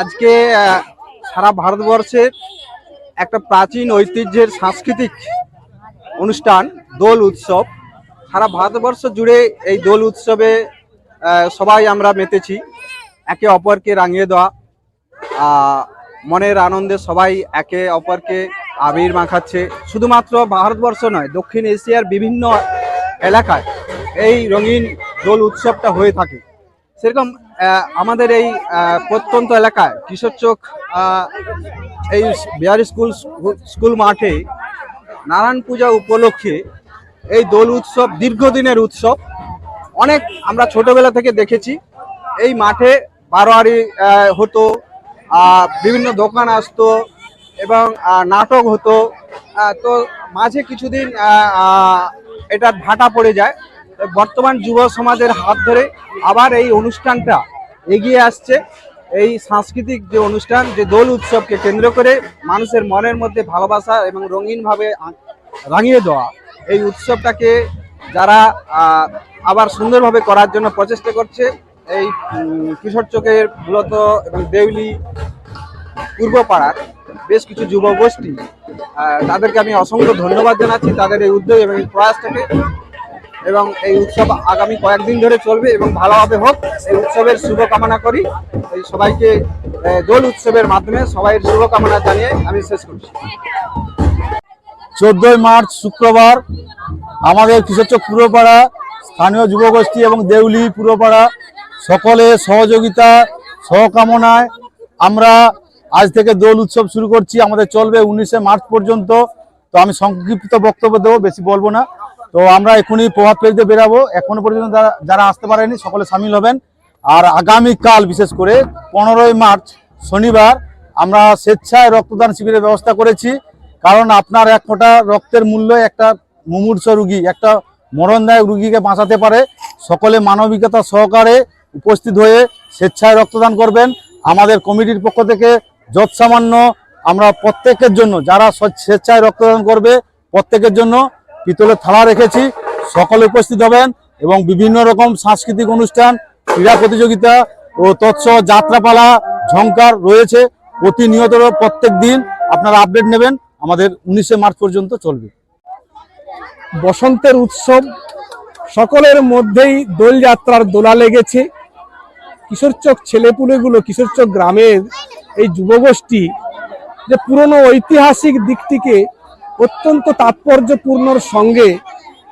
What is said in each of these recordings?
আজকে সারা ভারতবর্ষের একটা প্রাচীন ঐতিহ্যের সাংস্কৃতিক অনুষ্ঠান, দোল উৎসব। সারা ভারতবর্ষ জুড়ে এই দোল উৎসবে সবাই আমরা মেতেছি। একে অপরকে রাঙিয়ে দেওয়া। মনের আনন্দে সবাই একে অপরকে আবির মাখাচ্ছে। শুধুমাত্র ভারতবর্ষ নয়, দক্ষিণ এশিয়ার বিভিন্ন এলাকায় এই রঙিন দোল উৎসবটা হয়ে থাকে। সেরকম আমাদের এই প্রত্যন্ত এলাকায় কিশোর চোখ এই বিহারি স্কুল স্কুল মাঠে নারায়ণ পূজা উপলক্ষে এই দোল উৎসব, দীর্ঘদিনের উৎসব। অনেক আমরা ছোটবেলা থেকে দেখেছি। এই মাঠে বারোয়ারি হতো বিভিন্ন দোকান আসতো এবং নাটক হতো। তো মাঝে কিছুদিন এটা ভাটা পড়ে যায়। বর্তমান যুব সমাজের হাত ধরে আবার এই অনুষ্ঠানটা এগিয়ে আসছে। এই সাংস্কৃতিক যে অনুষ্ঠান, যে দোল উৎসবকে কেন্দ্র করে মানুষের মনের মধ্যে ভালোবাসা এবং রঙিনভাবে রাঙিয়ে দেওয়া, এই উৎসবটাকে যারা আবার সুন্দরভাবে করার জন্য প্রচেষ্টা করছে, এই কিশোর চোখের মূলত এবং দেউলি পূর্বপাড়ার বেশ কিছু যুব গোষ্ঠী তাদেরকে আমি অসংখ্য ধন্যবাদ জানাচ্ছি। তাদের এই উদ্যোগ এবং এই প্রয়াসটাকে এবং এই উৎসব আগামী কয়েকদিন ধরে চলবে এবং ভালোভাবে হোক, এই উৎসবের শুভকামনা করি। এই সবাইকে দোল উৎসবের মাধ্যমে সবাইয়ের শুভকামনা জানিয়ে আমি শেষ করছি। চোদ্দই মার্চ শুক্রবার আমাদের কিশোরচক পুরোপাড়া, স্থানীয় যুবগোষ্ঠী এবং দেউলি পুরোপাড়া সকলে সহযোগিতা, সহকামনায় আমরা আজ থেকে দোল উৎসব শুরু করছি। আমাদের চলবে উনিশে মার্চ পর্যন্ত। তো আমি সংক্ষিপ্ত বক্তব্য দেবো, বেশি বলব না। তো আমরা এখনই প্রভাত ফেলতে বেরাবো। এখনও পর্যন্ত যারা- যারা আসতে পারেনি, সকলে সামিল হবেন। আর আগামীকাল, বিশেষ করে পনেরোই মার্চ, শনিবার, আমরা স্বেচ্ছায় রক্তদান শিবিরের ব্যবস্থা করেছি। কারণ আপনার এক ফোঁটা রক্তের মূল্য একটা মুমূর্ষ রুগী, একটা মরণদায়ক রুগীকে বাঁচাতে পারে। সকলে মানবিকতা সহকারে উপস্থিত হয়ে স্বেচ্ছায় রক্তদান করবেন। আমাদের কমিটির পক্ষ থেকে যৎসামান্য আমরা প্রত্যেকের জন্য, যারা স্বেচ্ছায় রক্তদান করবে, প্রত্যেকের জন্য পিতলের থালা রেখেছি। সকলে উপস্থিত হবেন এবং বিভিন্ন রকম সাংস্কৃতিক অনুষ্ঠান, ক্রীড়া প্রতিযোগিতা ও তৎসহ যাত্রাপালা ঝঙ্কার রয়েছে। প্রতিনিয়ত প্রত্যেক দিন আপনারা আপডেট নেবেন। আমাদের উনিশে মার্চ পর্যন্ত চলবে। বসন্তের উৎসব, সকলের মধ্যেই দোলযাত্রার দোলা লেগেছে। কিশোরচক ছেলেপুলেগুলো, কিশোরচক গ্রামের এই যুবগোষ্ঠী যে পুরনো ঐতিহাসিক দিকটিকে অত্যন্ত তাৎপর্যপূর্ণর সঙ্গে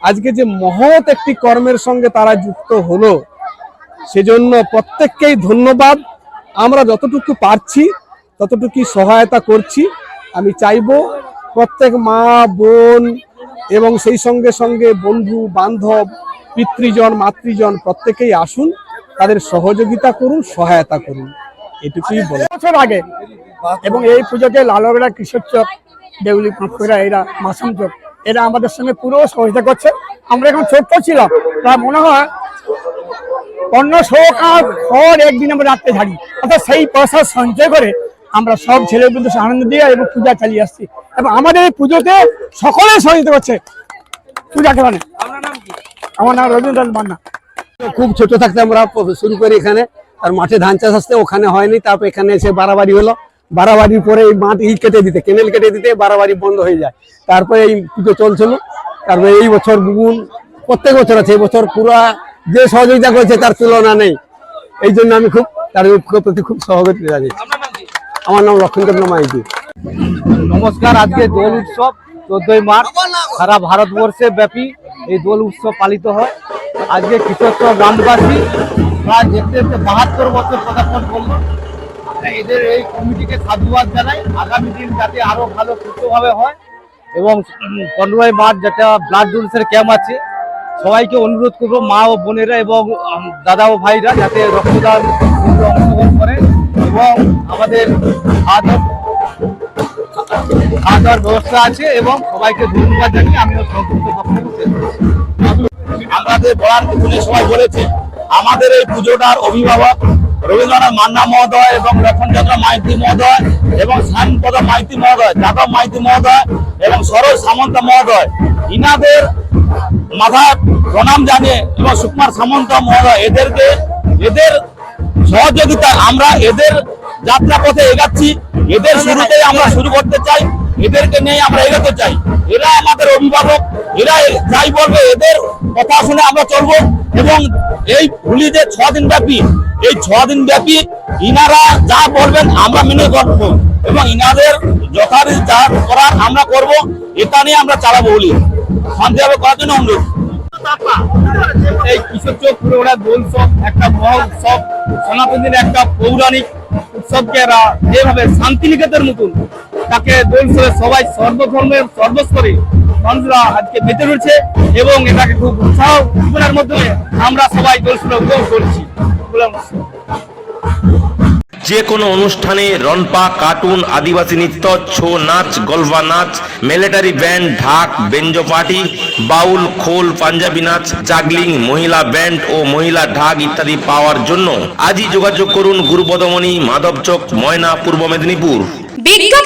আজকে যে মহৎ একটি কর্মের সঙ্গে তারা যুক্ত হলো, সেজন্য প্রত্যেককেই ধন্যবাদ। আমরা যতটুকু পারছি, ততটুকুই সহায়তা করছি। আমি চাইব প্রত্যেক মা, বোন এবং সেই সঙ্গে সঙ্গে বন্ধু, বান্ধব, পিতৃজন, মাতৃজন প্রত্যেকেই আসুন, তাদের সহযোগিতা করুন, সহায়তা করুন। এটুকুই বলে বছর আগে এবং এই পুজোতে লালবেড়া কিশোর চক দেউলি পাঁচকুড়া এরা মাসুম চক এরা আমাদের সঙ্গে পুরো সহযোগিতা করছে। আমরা এখন ছোট্ট ছিলাম। তা মনে হয় পনেরোশো কাপ খড় একদিন আমরা রাখতে থাকি অর্থাৎ সেই পয়সা সঞ্চয় করে আমরা সব ছেলে ছেলেগুলো আনন্দ দিয়ে এবং পূজা চালিয়ে আসছি। এবং আমাদের এই পুজোতে সকলে সহযোগিতা করছে পূজা কেমন আমার নাম রবীন্দ্রনাথ মান্না। খুব ছোট থাকতে আমরা শুরু করি এখানে। আর মাঠে ধান চাষ আসতে ওখানে হয়নি। তারপর এখানে এসে বাড়াবাড়ি হলো। বাড়াবাড়ির পরে এই মাঠ ই কেটে দিতে কেনেল কেটে দিতে বাড়াবাড়ি বন্ধ হয়ে যায়। তারপরে এই পুজো চলছিল। তারপরে এই বছর গুগুন প্রত্যেক বছর আছে এই বছর পুরা যে সহযোগিতা করেছে তার তুলনা নেই। এই জন্য আমি খুব তার প্রতি খুব সহযোগিতা জানিয়েছি আমার নাম লক্ষণচন্দ্র মাইতি। নমস্কার আজকে দোল উৎসব চোদ্দই মার্চ সারা ভারতবর্ষে ব্যাপী এই দোল উৎসব পালিত হয়। আজকে কিশোরচর গ্রামবাসী প্রায় দেখতে দেখতে বাহাত্তর বছর পদার্পণ করল। এদের এই কমিটিকে সাধুবাদ জানাই আগামী দিন যাতে আরও ভালো, সুস্থভাবে হয় এবং পনেরোই মার্চ যেটা ব্লাড ডোনেশন ক্যাম্প আছে, সবাইকে অনুরোধ করব মা ও বোনেরা এবং দাদা ও ভাইরা যাতে রক্তদান অংশগ্রহণ করে এবং আমাদের খাওয়া দাওয়ার ব্যবস্থা আছে এবং সবাইকে ধন্যবাদ জানিয়ে আমিও সংক্ষিপ্ত। আমাদের বলার সবাই বলেছে, আমাদের এই পুজোটার অভিভাবক রবীন্দ্রনাথ মান্না মহোদয় এবং লক্ষণচন্দ্র মাইতি মহোদয় এবং শ্যামপদ মাইতি মহোদয়, যাদব মাইতি মহোদয় এবং সরোজ সামন্ত মহোদয়। ইনাদের মাথায় প্রণাম জানিয়ে এবং সুকুমার সামন্ত মহোদয়, এদেরকে এদের সহযোগিতা আমরা এদের যাত্রা পথে এগাচ্ছি। এদের শুরুতেই আমরা শুরু করতে চাই, এদেরকে নিয়ে আমরা এগোতে চাই। এরা আমাদের অভিভাবক, এরা যাই বলবে, এদের কথা শুনে আমরা চলবো এবং এই হোলি যে ছ দিন ব্যাপী এই ছ দিন ব্যাপী ইনারা যা বলবেন আমরা মেনে করব এবং ইনাদের যথারীতি যা করার আমরা করব, এটা নিয়ে আমরা চালাবো হোলি। শান্তিভাবে করার জন্য অনুরোধ। এই কিশোর চোখ দোল উৎসব একটা মহা উৎসব সনাতনীর একটা পৌরাণিক উৎসবকে এরা যেভাবে শান্তিনিকেতনের মতন তাকে দোল সবাই সর্বধর্মের সর্বস্তরে মানুষরা আজকে মেতে রয়েছে এবং এটাকে খুব উৎসাহ জীবনের মাধ্যমে আমরা সবাই দোল উৎসবে উপভোগ করছি। যে কোনো অনুষ্ঠানে রনপা কার্টুন আদিবাসী নৃত্য ছৌ নাচ গলবা নাচ মিলিটারি ব্যান্ড ঢাক বেঞ্জো পার্টি বাউল খোল পাঞ্জাবি নাচ জাগলিং মহিলা ব্যান্ড ও মহিলা ঢাক ইত্যাদি পাওয়ার জন্য আজই যোগাযোগ করুন গুরুপদমণি মাধবচক ময়না পূর্ব মেদিনীপুর। বিজ্ঞাপনের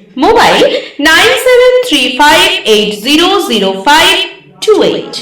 mobile nine seven three five eight zero zero five two eight